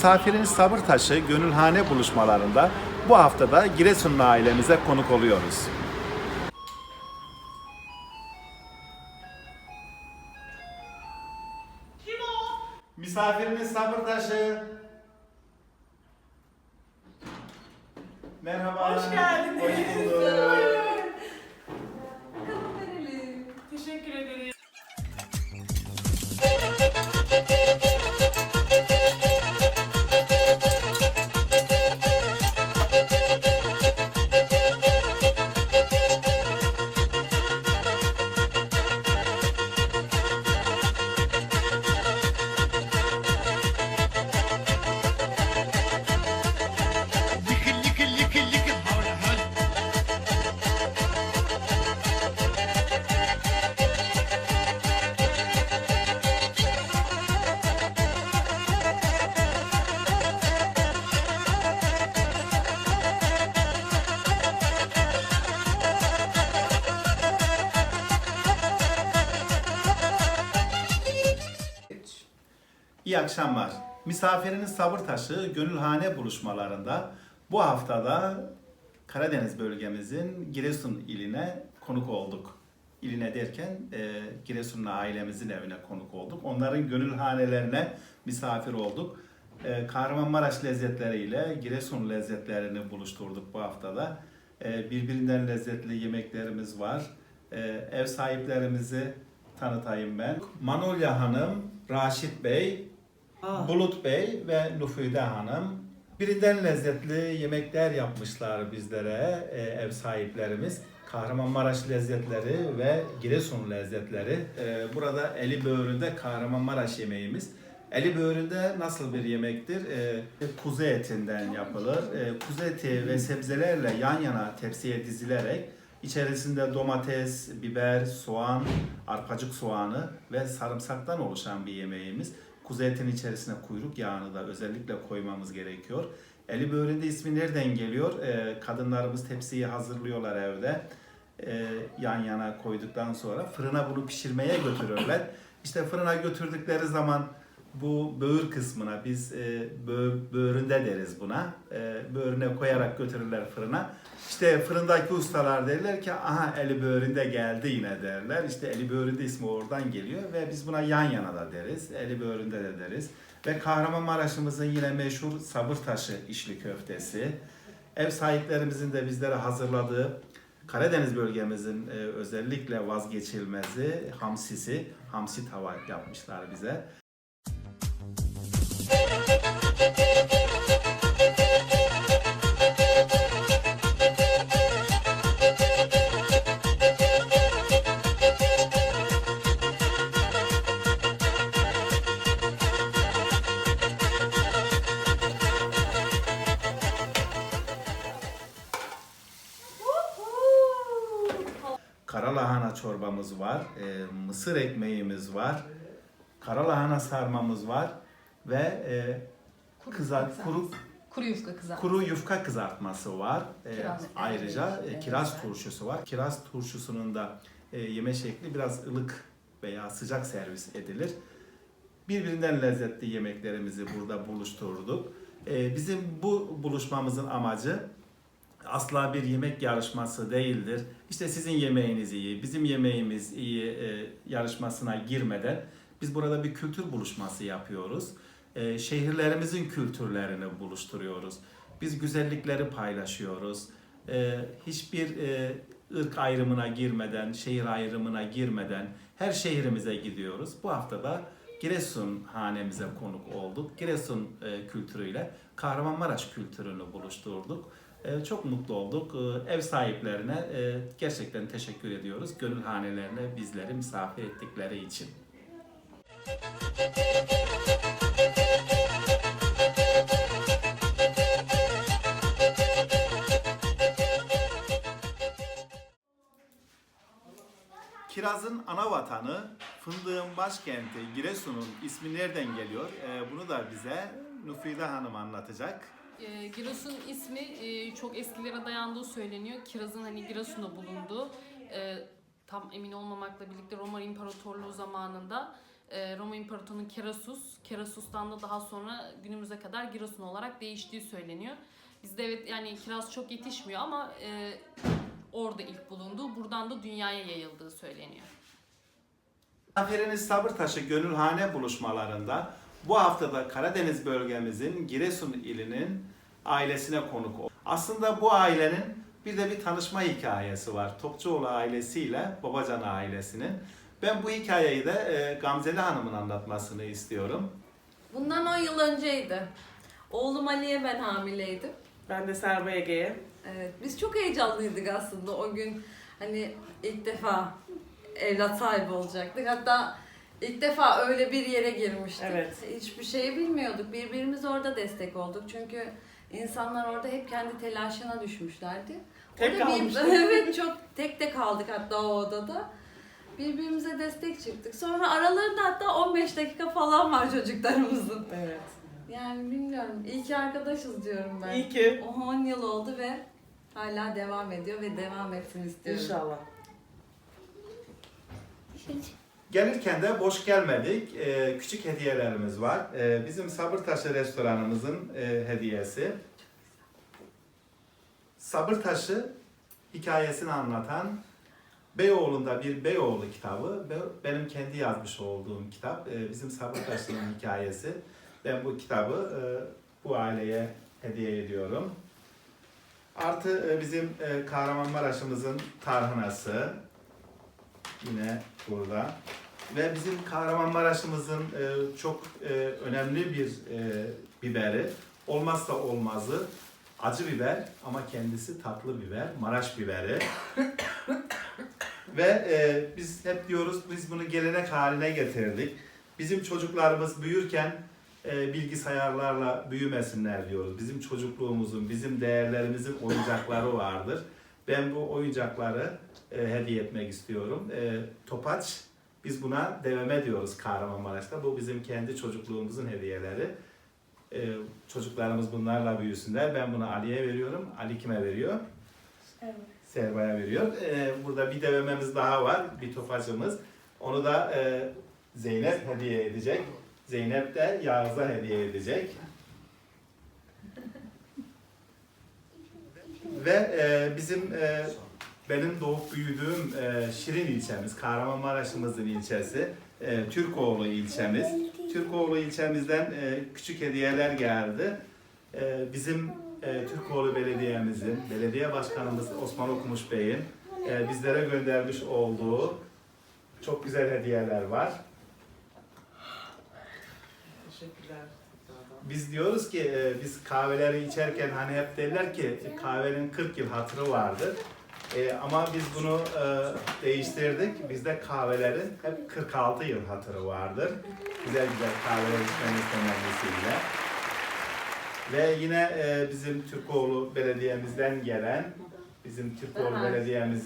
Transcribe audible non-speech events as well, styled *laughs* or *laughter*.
Misafirin sabır taşı gönülhane buluşmalarında bu haftada Giresunlu ailemize konuk oluyoruz. Kim o? Misafiriniz sabır taşı. Merhaba. Hoş geldiniz. Hoş bulduk. İyi akşamlar. Misafiriniz sabır taşı gönülhane buluşmalarında bu haftada Karadeniz bölgemizin Giresun iline konuk olduk. İline derken e, Giresunlu ailemizin evine konuk olduk. Onların gönülhanelerine misafir olduk. E, Kahramanmaraş lezzetleriyle Giresun lezzetlerini buluşturduk bu haftada. E, birbirinden lezzetli yemeklerimiz var. E, ev sahiplerimizi tanıtayım ben. Manolya Hanım, Raşit Bey, Bulut Bey ve Nufude Hanım. Birinden lezzetli yemekler yapmışlar bizlere e, ev sahiplerimiz. Kahramanmaraş lezzetleri ve Giresun lezzetleri. E, burada eli böğründe Kahramanmaraş yemeğimiz. Eli böğründe nasıl bir yemektir? E, kuzu etinden yapılır. E, kuzu eti ve sebzelerle yan yana tepsiye dizilerek içerisinde domates, biber, soğan, arpacık soğanı ve sarımsaktan oluşan bir yemeğimiz. Kuzu etinin içerisine kuyruk yağını da özellikle koymamız gerekiyor. Eli böğründe ismi nereden geliyor? Ee, kadınlarımız tepsiyi hazırlıyorlar evde. Ee, yan yana koyduktan sonra fırına bunu pişirmeye götürürler. İşte fırına götürdükleri zaman bu böğür kısmına biz e, bö- böğründe deriz buna. E, böğrüne koyarak götürürler fırına. İşte fırındaki ustalar derler ki aha eli böğründe geldi yine derler. İşte eli böğründe ismi oradan geliyor ve biz buna yan yana da deriz. Eli böğründe de deriz. Ve Kahramanmaraş'ımızın yine meşhur sabır taşı içli köftesi. Ev sahiplerimizin de bizlere hazırladığı Karadeniz bölgemizin e, özellikle vazgeçilmezi hamsisi, hamsi tava yapmışlar bize. Karalahana çorbamız var, e, mısır ekmeğimiz var, karalahana sarmamız var ve e, Kuru kızar, kızartması. kuru Kuru yufka kızartması. Kuru yufka kızartması var. Ee, Kiraz, ayrıca e, kiraz turşusu var. Kiraz turşusunun da e, yeme şekli biraz ılık veya sıcak servis edilir. Birbirinden lezzetli yemeklerimizi burada buluşturduk. E, bizim bu buluşmamızın amacı asla bir yemek yarışması değildir. İşte sizin yemeğiniz iyi, bizim yemeğimiz iyi e, yarışmasına girmeden biz burada bir kültür buluşması yapıyoruz. E, şehirlerimizin kültürlerini buluşturuyoruz. Biz güzellikleri paylaşıyoruz. E, hiçbir e, ırk ayrımına girmeden, şehir ayrımına girmeden her şehrimize gidiyoruz. Bu hafta da Giresun hanemize konuk olduk. Giresun e, kültürüyle Kahramanmaraş kültürünü buluşturduk. E, çok mutlu olduk. E, ev sahiplerine e, gerçekten teşekkür ediyoruz. Gönül hanelerine bizleri misafir ettikleri için. Kirazın ana vatanı, fındığın başkenti Giresun'un ismi nereden geliyor? E, bunu da bize Nufide Hanım anlatacak. E, Giresun ismi e, çok eskilere dayandığı söyleniyor. Kiraz'ın hani Giresun'da bulunduğu e, tam emin olmamakla birlikte Roma İmparatorluğu zamanında e, Roma İmparatorluğu'nun Kerasus, Kerasus'tan da daha sonra günümüze kadar Giresun olarak değiştiği söyleniyor. Bizde evet yani kiraz çok yetişmiyor ama e, orada ilk bulunduğu, buradan da dünyaya yayıldığı söyleniyor. Misafiriniz Sabır Taşı Gönülhane buluşmalarında bu haftada Karadeniz bölgemizin Giresun ilinin ailesine konuk olduk. Aslında bu ailenin bir de bir tanışma hikayesi var. Topçuoğlu ailesiyle Babacan ailesinin. Ben bu hikayeyi de e, Gamzeli Hanım'ın anlatmasını istiyorum. Bundan 10 yıl önceydi. Oğlum Ali'ye ben hamileydim. Ben de Serba Ege'ye. Evet, biz çok heyecanlıydık aslında o gün. Hani ilk defa evlat sahibi olacaktık. Hatta ilk defa öyle bir yere girmiştik. Evet. Hiçbir şeyi bilmiyorduk. Birbirimize orada destek olduk. Çünkü insanlar orada hep kendi telaşına düşmüşlerdi. Tek bir- kalmıştık. *laughs* evet çok tek de kaldık hatta o odada. Birbirimize destek çıktık. Sonra aralarında hatta 15 dakika falan var çocuklarımızın. Evet. Yani bilmiyorum. İyi ki arkadaşız diyorum ben. İyi ki. 10 yıl oldu ve hala devam ediyor ve devam etsin istiyorum. İnşallah. Gelirken de boş gelmedik. Ee, küçük hediyelerimiz var. Ee, bizim Sabır Taşı restoranımızın e, hediyesi. Sabır Taşı hikayesini anlatan Beyoğlu'nda bir Beyoğlu kitabı. Be- Benim kendi yazmış olduğum kitap. Ee, bizim Sabır Taşı'nın *laughs* hikayesi. Ben bu kitabı e, bu aileye hediye ediyorum. Artı e, bizim e, Kahramanmaraş'ımızın tarhanası. Yine burada. Ve bizim Kahramanmaraş'ımızın e, çok e, önemli bir e, biberi, olmazsa olmazı acı biber ama kendisi tatlı biber, Maraş biberi. Ve e, biz hep diyoruz biz bunu gelenek haline getirdik. Bizim çocuklarımız büyürken e, bilgisayarlarla büyümesinler diyoruz. Bizim çocukluğumuzun, bizim değerlerimizin oyuncakları vardır. Ben bu oyuncakları e, hediye etmek istiyorum. E, topaç, biz buna deveme diyoruz Kahramanmaraş'ta. Bu bizim kendi çocukluğumuzun hediyeleri. E, çocuklarımız bunlarla büyüsünler. Ben bunu Ali'ye veriyorum. Ali kime veriyor? Serva'ya veriyor. E, burada bir devememiz daha var. Bir topaçımız. Onu da e, Zeynep hediye edecek. Zeynep de Yağız'a hediye edecek. Ve e, bizim e, benim doğup büyüdüğüm e, Şirin ilçemiz, Kahramanmaraş'ımızın ilçesi, e, Türkoğlu ilçemiz. Türkoğlu ilçemizden e, küçük hediyeler geldi. E, bizim e, Türkoğlu Belediye'mizin, belediye başkanımız Osman Okumuş Bey'in e, bizlere göndermiş olduğu çok güzel hediyeler var. Teşekkürler. Biz diyoruz ki e, biz kahveleri içerken hani hep derler ki kahvenin 40 yıl hatırı vardır. E, ama biz bunu e, değiştirdik. Bizde kahvelerin hep 46 yıl hatırı vardır. Güzel güzel kahveler içmemiz temennisiyle. Ve yine e, bizim Türkoğlu Belediye'mizden gelen, bizim Türkoğlu. Belediye'miz